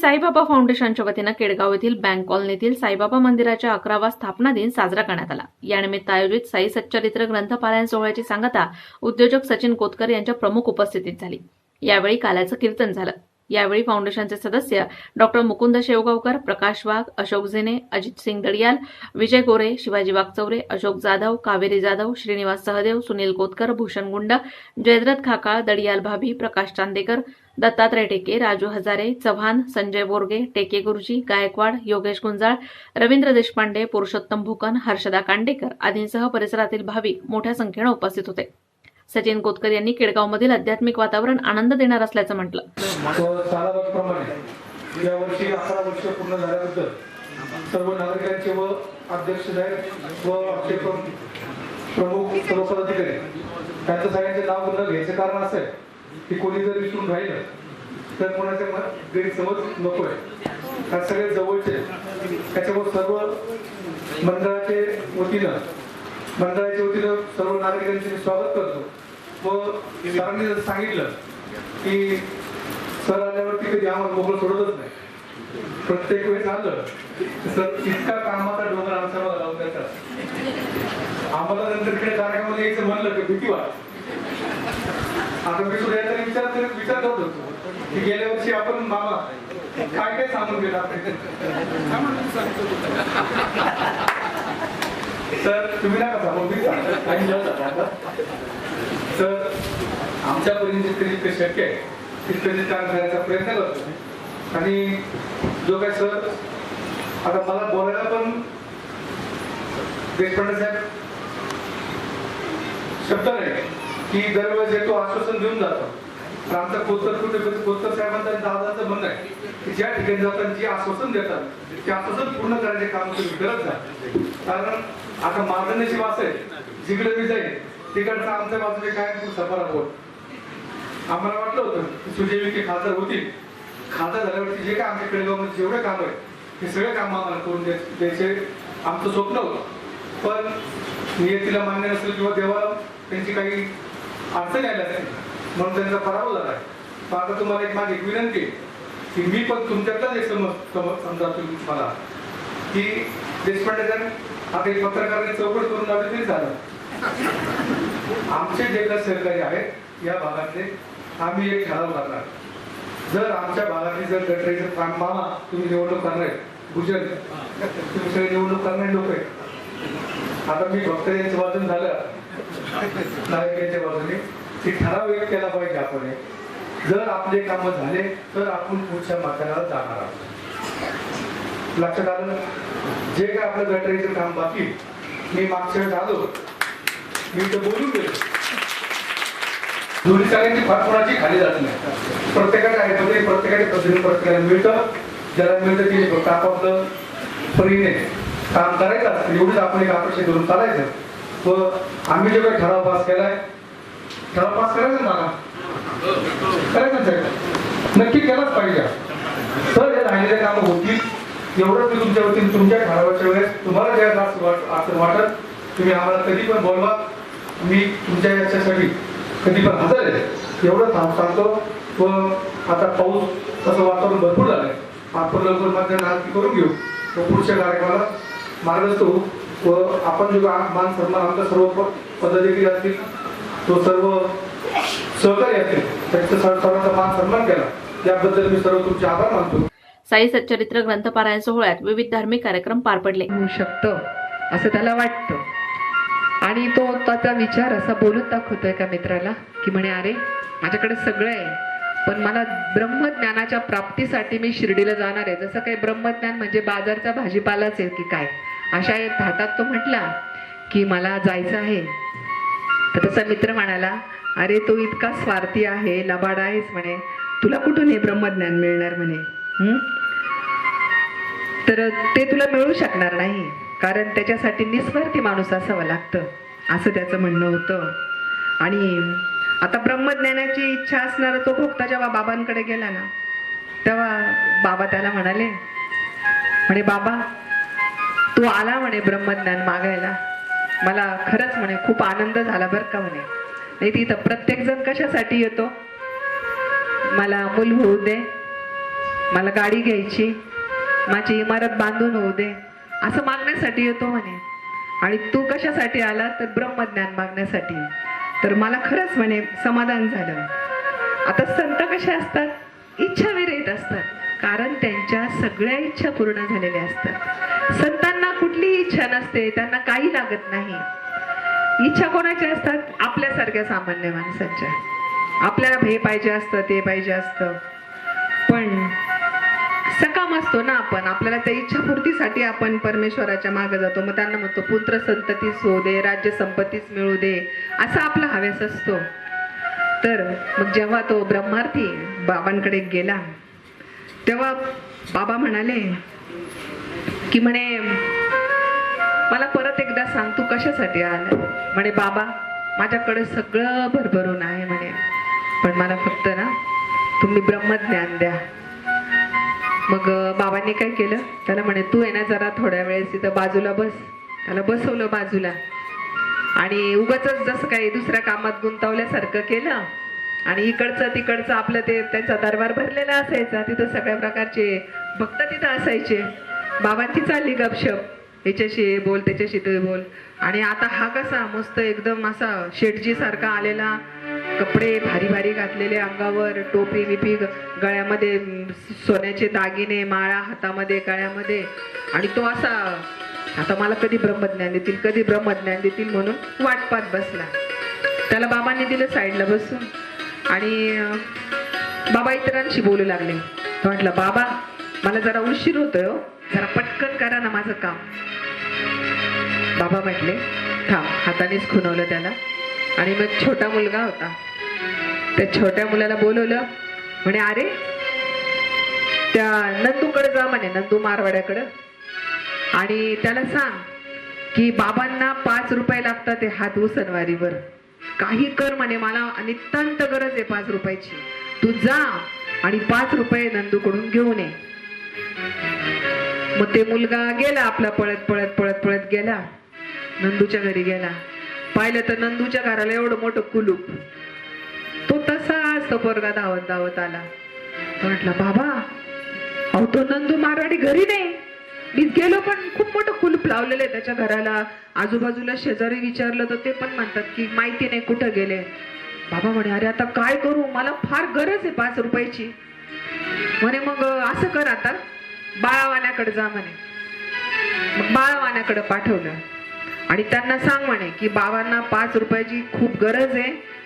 साईबाबा फाउंडेशनच्या वतीनं केडगाव येथील बँक कॉलनीतील साईबाबा मंदिराच्या अकरावा स्थापना दिन साजरा करण्यात आला. यानिमित्त आयोजित साई सच्चरित्र ग्रंथ सोहळ्याची सांगता उद्योजक सचिन कोतकर यांच्या प्रमुख उपस्थितीत झाली. यावेळी काल्याचं कीर्तन झालं. यावेळी फाउंडेशनचे सदस्य डॉक्टर मुकुंद शेवगावकर प्रकाश वाघ अशोक झेने अजित सिंग दडियाल विजय गोरे शिवाजी वागचौरे अशोक जाधव कावेरी जाधव श्रीनिवास सहदेव सुनील कोतकर भूषण गुंड जयद्रथ खाकाळ दडियाल भाभी प्रकाश चांदेकर दत्तात्रय टेके राजू हजारे चव्हाण संजय बोरगे टेके गुरुजी गायकवाड योगेश गुंजाळ रवींद्र देशपांडे पुरुषोत्तम भुकन हर्षदा कांडेकर आदींसह परिसरातील भाविक मोठ्या संख्येनं उपस्थित होते. सचिन कोतकर यांनी केडगावमधील आध्यात्मिक वातावरण आनंद देणार असल्याचं म्हटलं. यावर्षी अकरा वर्ष पूर्ण झाल्याबद्दल सर्व नागरिकांचे व अध्यक्ष साहेब व आमचे प्रमुख सर्व पदाधिकारी त्यांचं सगळ्यांचे नाव न घ्यायचं कारण असं आहे की कोणी जर विसरून राहिलं तर कोणाच्या गैरसमज नको आहे त्या सगळे जवळचे त्याच्यामुळे सर्व मंडळाचे वतीनं मंडळाच्या वतीनं सर्व नागरिकांचे मी स्वागत करतो. व सरांनी जसं सांगितलं की सर आल्यावरती कधी आम्हाला मोकळं सोडतच नाही. प्रत्येक वेळेस आलं सर इतका कामाचा डोंगर आमच्या मागे लावून देतात. आम्हाला नंतर इकडे कार्यक्रमाला यायचं म्हणलं की भीती वाट आता मी सुद्धा याचा विचार करत विचार करत होतो की गेल्या वर्षी आपण मामा काय काय सांगून गेला? तर तुम्ही नका सांगू मी सांगा. तर आमच्यापर्यंत जितकं जितके शक्य आहे. तितकं तितका काम करायचा प्रयत्न करतो आणि जो काय सर आता मला बोलायला पण देशपांडे साहेब शब्द नाही. की दरवेळेस येतो आश्वासन देऊन जातो. तर आमचा कोत्तर कुठे कोत्तर साहेबांचा दादाचं म्हणणं आहे की ज्या ठिकाणी जातात जे आश्वासन देतात ते आश्वासन पूर्ण करायचे काम तुम्ही करत जा. कारण आता माझं नशीब असेल आहे जिकडे मी जाईल तिकडचा आमच्या बाजूने काय सफर होत आम्हाला वाटलं होतं की सुजय विखे खासदार होतील. खासदार झाल्यावरती जे काय आमच्या खेडेगावमध्ये म्हणजे जेवढे काम आहे हे सगळे काम आम्हाला करून द्यायचे. आमचं स्वप्न होतं. पण नियतीला मान्य नसेल किंवा देवाला त्यांची काही अडचणी आल्या असेल म्हणून त्यांचा पराभव झाला पण आता तुम्हाला एक माझी एक विनंती आहे की मी पण तुमच्यातलाच एक समज समज समजा तुम्ही मला की देशपांडे आता एक पत्रकारांनी चौकट करून लावली तरी झालं आमचे जे काही सहकारी आहेत या भागातले आम्ही एक ठराव करणार. जर आमच्या भागातली जर गटरेचं काम मामा तुम्ही निवडणूक करणार. आहे तुम्ही सगळे निवडणूक करणारे लोक आहेत. आता मी भक्त यांचं वाचन झालं. नायक यांच्या बाजूने. ते ठराव एक केला पाहिजे आपण जर आपले कामं झाले तर आपण पुढच्या माथ्याला जाणार आहोत. लक्षात आलं जे काय आपलं गटरीचं काम बाकी मी मागच्या वेळेस आलो. मी तर बोलून गेलो. दोन्ही सगळ्यांची फार कोणाची खाली जात नाही. प्रत्येकाच्या आईमध्ये प्रत्येकाच्या पद्धतीने प्रत्येकाला मिळतं. ज्याला मिळतं ते फक्त आपापलं परीने काम करायचं असतं. एवढंच आपण एक अपेक्षा करून चालायचं. व आम्ही जो काही ठराव पास केलाय ठराव पास करायचा ना करायचं नक्की केलाच पाहिजे. तर हे राहिलेले कामं होतील. एवढंच मी तुमच्या वतीने तुमच्या ठरावाच्या वेळेस तुम्हाला ज्या त्रास वाट असं वाटत. तुम्ही आम्हाला कधी पण बोलवा. मी तुमच्या याच्यासाठी कधी पण हजर आहे. एवढं थांब सांगतो. व आता पाऊस तसं वातावरण भरपूर झालंय. आपण लवकर मध्यान आरती करून घेऊ. व पुढच्या कार्यक्रमाला मार्गस्थ होऊ. व आपण जो मान सन्मान आमचा सर्व प- पदाधिकारी असतील तो सर्व सहकारी असतील त्यांचा सर्व- सर्वांचा मान सन्मान केला. याबद्दल मी सर्व तुमचे आभार मानतो. साई सच्चरित्र ग्रंथपारायण सोहळ्यात विविध धार्मिक कार्यक्रम पार पडले. होऊ शकतं असं त्याला वाटतं. आणि तो त्याचा विचार असा बोलून दाखवतोय का मित्राला की म्हणे अरे माझ्याकडे सगळं आहे पण मला ब्रह्मज्ञानाच्या प्राप्तीसाठी मी शिर्डीला जाणार आहे. जसं काही ब्रह्मज्ञान म्हणजे बाजारचा भाजीपालाच आहे की काय? अशा एक हातात तो म्हटला की मला जायचं आहे. तर तसा मित्र म्हणाला अरे तो इतका स्वार्थी आहे लबाड आहेस म्हणे. तुला कुठून हे ब्रह्मज्ञान मिळणार म्हणे? तर ते तुला मिळू शकणार नाही. कारण त्याच्यासाठी निस्वार्थी माणूस असावं लागतं. असं त्याचं म्हणणं होतं. आणि आता ब्रह्मज्ञानाची इच्छा असणारा तो भोक्ता जेव्हा बाबांकडे गेला ना तेव्हा बाबा त्याला म्हणाले म्हणे बाबा तू आला म्हणे ब्रह्मज्ञान मागायला. मला खरंच म्हणे खूप आनंद झाला बरं का म्हणे. नाही तिथं प्रत्येक जण कशासाठी येतो? मला मूल होऊ दे. मला गाडी घ्यायची माझी इमारत बांधून होऊ दे असं मागण्यासाठी येतो म्हणे. आणि तू कशासाठी आला? तर ब्रह्मज्ञान मागण्यासाठी. तर मला खरंच म्हणे समाधान झालं. आता संत कसे असतात? इच्छा विरहित असतात. कारण त्यांच्या सगळ्या इच्छा पूर्ण झालेल्या असतात. संतांना कुठलीही इच्छा नसते त्यांना काही लागत नाही. इच्छा कोणाच्या असतात? आपल्यासारख्या सामान्य माणसांच्या. आपल्याला हे पाहिजे असतं ते पाहिजे असतं. पण सकाम असतो ना आपण आपल्याला त्या इच्छापूर्तीसाठी आपण परमेश्वराच्या मागे जातो. मग त्यांना म्हणतो पुत्र संततीस होऊ दे राज्य संपत्तीच मिळू दे. असा आपला हवेस असतो. तर मग जेव्हा तो ब्रह्मार्थी बाबांकडे गेला तेव्हा बाबा म्हणाले की म्हणे मला परत एकदा सांग तू कशासाठी आला? म्हणे बाबा माझ्याकडे सगळं भरभरून आहे म्हणे पण मला फक्त ना तुम्ही ब्रह्मज्ञान द्या. मग बाबांनी काय केलं? त्याला म्हणे तू आहे ना जरा थोड्या वेळेस इथं बाजूला बस. त्याला बसवलं बाजूला. आणि उगच जसं काही दुसऱ्या कामात गुंतवल्यासारखं केलं. आणि इकडचं तिकडचं आपलं ते त्यांचा दरबार भरलेला असायचा. तिथं सगळ्या प्रकारचे भक्त तिथं असायचे. बाबांची चालली गपशप. याच्याशी बोल त्याच्याशी ते बोल. आणि आता हा कसा मस्त एकदम असा शेटजी सारखा आलेला. कपडे भारी भारी घातलेले अंगावर टोपी बिपी ग- गळ्यामध्ये सोन्याचे दागिने माळा हातामध्ये गळ्यामध्ये. आणि तो असा आता मला कधी ब्रह्मज्ञान देतील कधी ब्रह्मज्ञान देतील म्हणून वाटपात बसला. त्याला बाबांनी दिलं साईडला बसून. आणि बाबा इतरांशी बोलू लागले. तो म्हटलं बाबा मला जरा उशीर होतोय हो. जरा पटकन करा ना माझं काम. बाबा म्हटले थांब हातानेच खुनवलं त्याला. आणि मग छोटा मुलगा होता. त्या छोट्या मुलाला बोलवलं. म्हणे अरे त्या नंदूकडे जा म्हणे नंदू मारवाड्याकडं. आणि त्याला सांग की बाबांना पाच रुपये लागतात ते हात उसनवारीवर. काही कर म्हणे मला नितांत गरज आहे पाच रुपयाची. तू जा आणि पाच रुपये नंदूकडून घेऊन ये. मग ते मुलगा गेला आपला पळत पळत पळत पळत गेला. नंदूच्या घरी गेला. पाहिलं तर नंदूच्या घराला एवढं मोठं कुलूप. तो तसाच तो पोरगा धावत धावत आला. म्हटलं बाबा अहो तो नंदू मारवाडी घरी नाही. मी गेलो पण खूप मोठं कुलूप लावलेलं आहे त्याच्या घराला. आजूबाजूला शेजारी विचारलं तर ते पण म्हणतात की माहिती नाही कुठं गेले. बाबा म्हणे अरे आता काय करू? मला फार गरज आहे पाच रुपयाची. म्हणे मग असं कर आता. बाळावाण्याकडे जा म्हणे. मग बाळावाण्याकडे पाठवलं. आणि त्यांना सांग म्हणे की बाबांना पाच रुपयाची खूप गरज आहे.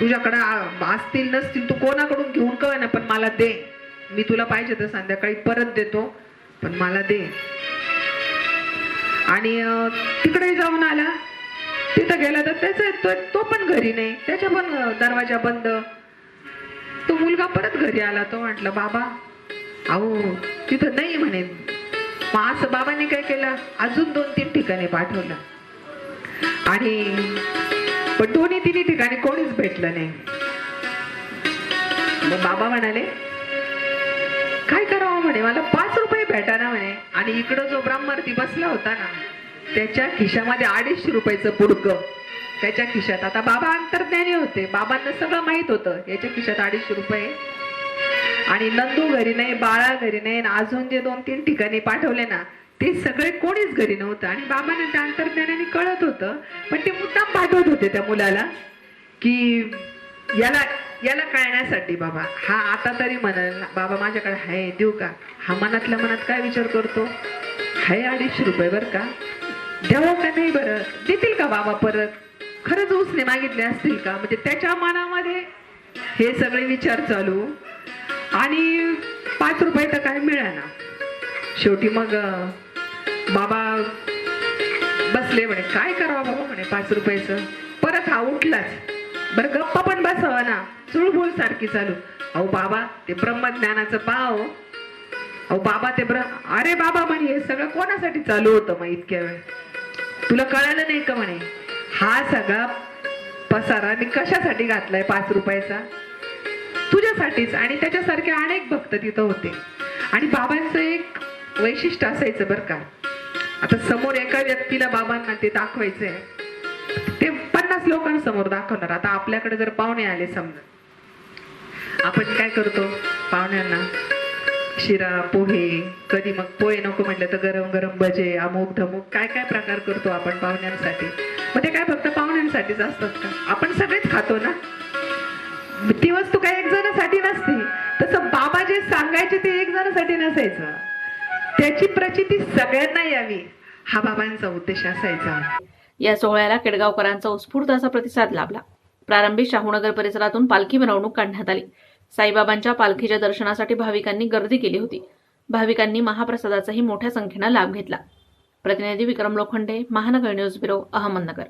तुझ्याकडे असतील नसतील तू कोणाकडून घेऊन कळ ना पण मला दे. मी तुला पाहिजे तर संध्याकाळी परत देतो पण मला दे. आणि तिकडे जाऊन आला. तिथं गेला तर त्याचा तो, तो पण घरी नाही. त्याच्या पण दरवाजा बंद. तो मुलगा परत घरी आला तो म्हटलं बाबा अहो तिथं नाही म्हणे. मग असं बाबांनी काय केलं? अजून दोन तीन ठिकाणी पाठवलं. आणि पण दोन्ही तिन्ही ठिकाणी कोणीच भेटलं नाही. मग बाबा म्हणाले काय करावं म्हणे? मला पाच रुपये भेटाना म्हणे. आणि इकडं जो ब्राह्मणती बसला होता ना त्याच्या खिशामध्ये अडीचशे रुपयाचं पुडकं त्याच्या खिशात आता बाबा अंतर्ज्ञानी होते. बाबांना सगळं माहीत होतं. याच्या खिशात अडीचशे रुपये. आणि नंदू घरी नाही बाळा घरी नाही आणि अजून जे दोन तीन ठिकाणी पाठवले ना ते सगळे कोणीच घरी नव्हतं. आणि बाबांना त्या अंतर्ज्ञानाने कळत होतं पण ते मुद्दाम पाठवत होते त्या मुलाला की याला याला कळण्यासाठी बाबा हा आता तरी म्हणाल बाबा माझ्याकडे आहे देऊ का? हा मनातल्या मनात काय विचार करतो? आहे अडीचशे रुपये बरं का? द्यावं का नाही बरं? देतील का बाबा परत? खरंच उसने मागितले असतील का? म्हणजे त्याच्या मनामध्ये हे सगळे विचार चालू. आणि पाच रुपये तर काय मिळाला शेवटी मग बाबा बसले म्हणे. काय करावं बाबा? म्हणे पाच रुपयाचं. परत हा उठलाच. बरं गप्पा पण बसावा ना चुळबुळ सारखी चालू. अहो बाबा ते ब्रह्मज्ञानाचं पाव. अहो बाबा ते ब्र अरे बाबा म्हणे हे सगळं कोणासाठी चालू होतं मग इतक्या वेळ? तुला कळालं नाही का म्हणे? हा सगळा पसारा मी कशासाठी घातलाय पाच रुपयाचा? तुझ्यासाठीच आणि त्याच्यासारखे अनेक भक्त तिथं होते. आणि बाबांचं एक वैशिष्ट्य असायचं बरं का. आता समोर एका व्यक्तीला बाबांना ते दाखवायचंय. ते पन्नास लोकांसमोर दाखवणार. आता आपल्याकडे जर पाहुणे आले समजा. आपण काय करतो? पाहुण्यांना शिरा पोहे कधी मग पोहे नको म्हटलं तर गरम गरम भजे अमुक धमुक काय काय प्रकार करतो आपण पाहुण्यांसाठी? मग ते काय फक्त पाहुण्यांसाठीच असतात का? आपण सगळेच खातो ना? ती वस्तू काय एक जणासाठी नसते. तसं बाबा जे सांगायचे ते एक जणासाठी नसायचं. त्याची प्रचिती सगळ्यांना यावी. हा बाबांचा उद्देश असायचा. या सोहळ्याला केडगावकरांचा उत्स्फूर्त असा प्रतिसाद लाभला. प्रारंभी शाहूनगर परिसरातून पालखी मिरवणूक काढण्यात आली. साईबाबांच्या पालखीच्या दर्शनासाठी भाविकांनी गर्दी केली होती. भाविकांनी महाप्रसादाचाही मोठ्या संख्येनं लाभ घेतला. प्रतिनिधी विक्रम लोखंडे महानगर न्यूज ब्युरो अहमदनगर.